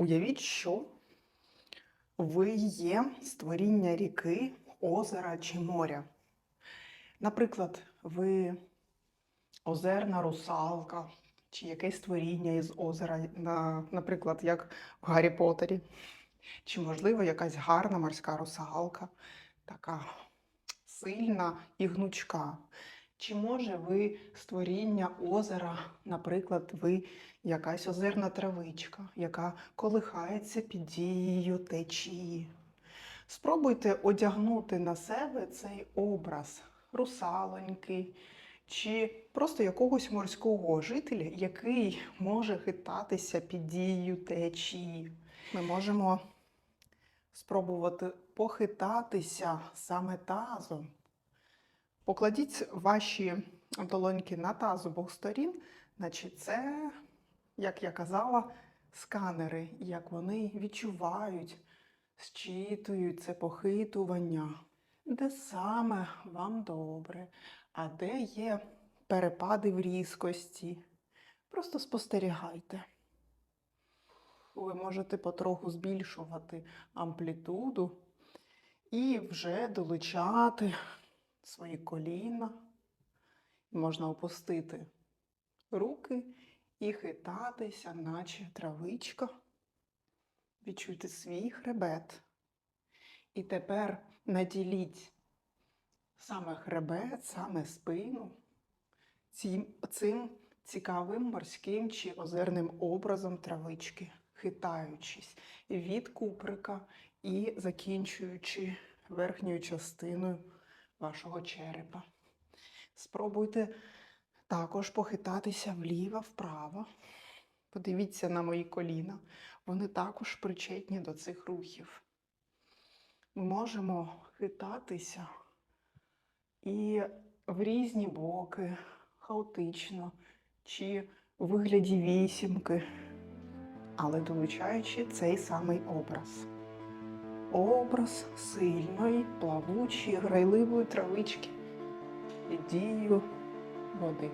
Уявіть, що ви є створіння ріки, озера чи моря. Наприклад, ви озерна русалка, чи якесь створіння із озера, наприклад, як в Гаррі Поттері. Чи, можливо, якась гарна морська русалка, така сильна і гнучка. Чи може ви створіння озера, наприклад, ви якась озерна травичка, яка колихається під дією течії. Спробуйте одягнути на себе цей образ русалоньки чи просто якогось морського жителя, який може хитатися під дією течії. Ми можемо спробувати похитатися саме тазом. Покладіть ваші долоньки на таз з обох сторін, наче це, як я казала, сканери, як вони відчувають, зчитують це похитування, де саме вам добре, а де є перепади в різкості. Просто спостерігайте. Ви можете потроху збільшувати амплітуду і вже долучати свої коліна. Можна опустити руки і хитатися, наче травичка. Відчуйте свій хребет. І тепер наділіть саме хребет, саме спину цим, цим цікавим морським чи озерним образом травички, хитаючись від куприка і закінчуючи верхньою частиною вашого черепа. Спробуйте також похитатися вліво-вправо. Подивіться на мої коліна. Вони також причетні до цих рухів. Ми можемо хитатися і в різні боки, хаотично, чи в вигляді вісімки, але долучаючи цей самий образ. Образ сильної, плавучої, грайливої травички і дію води.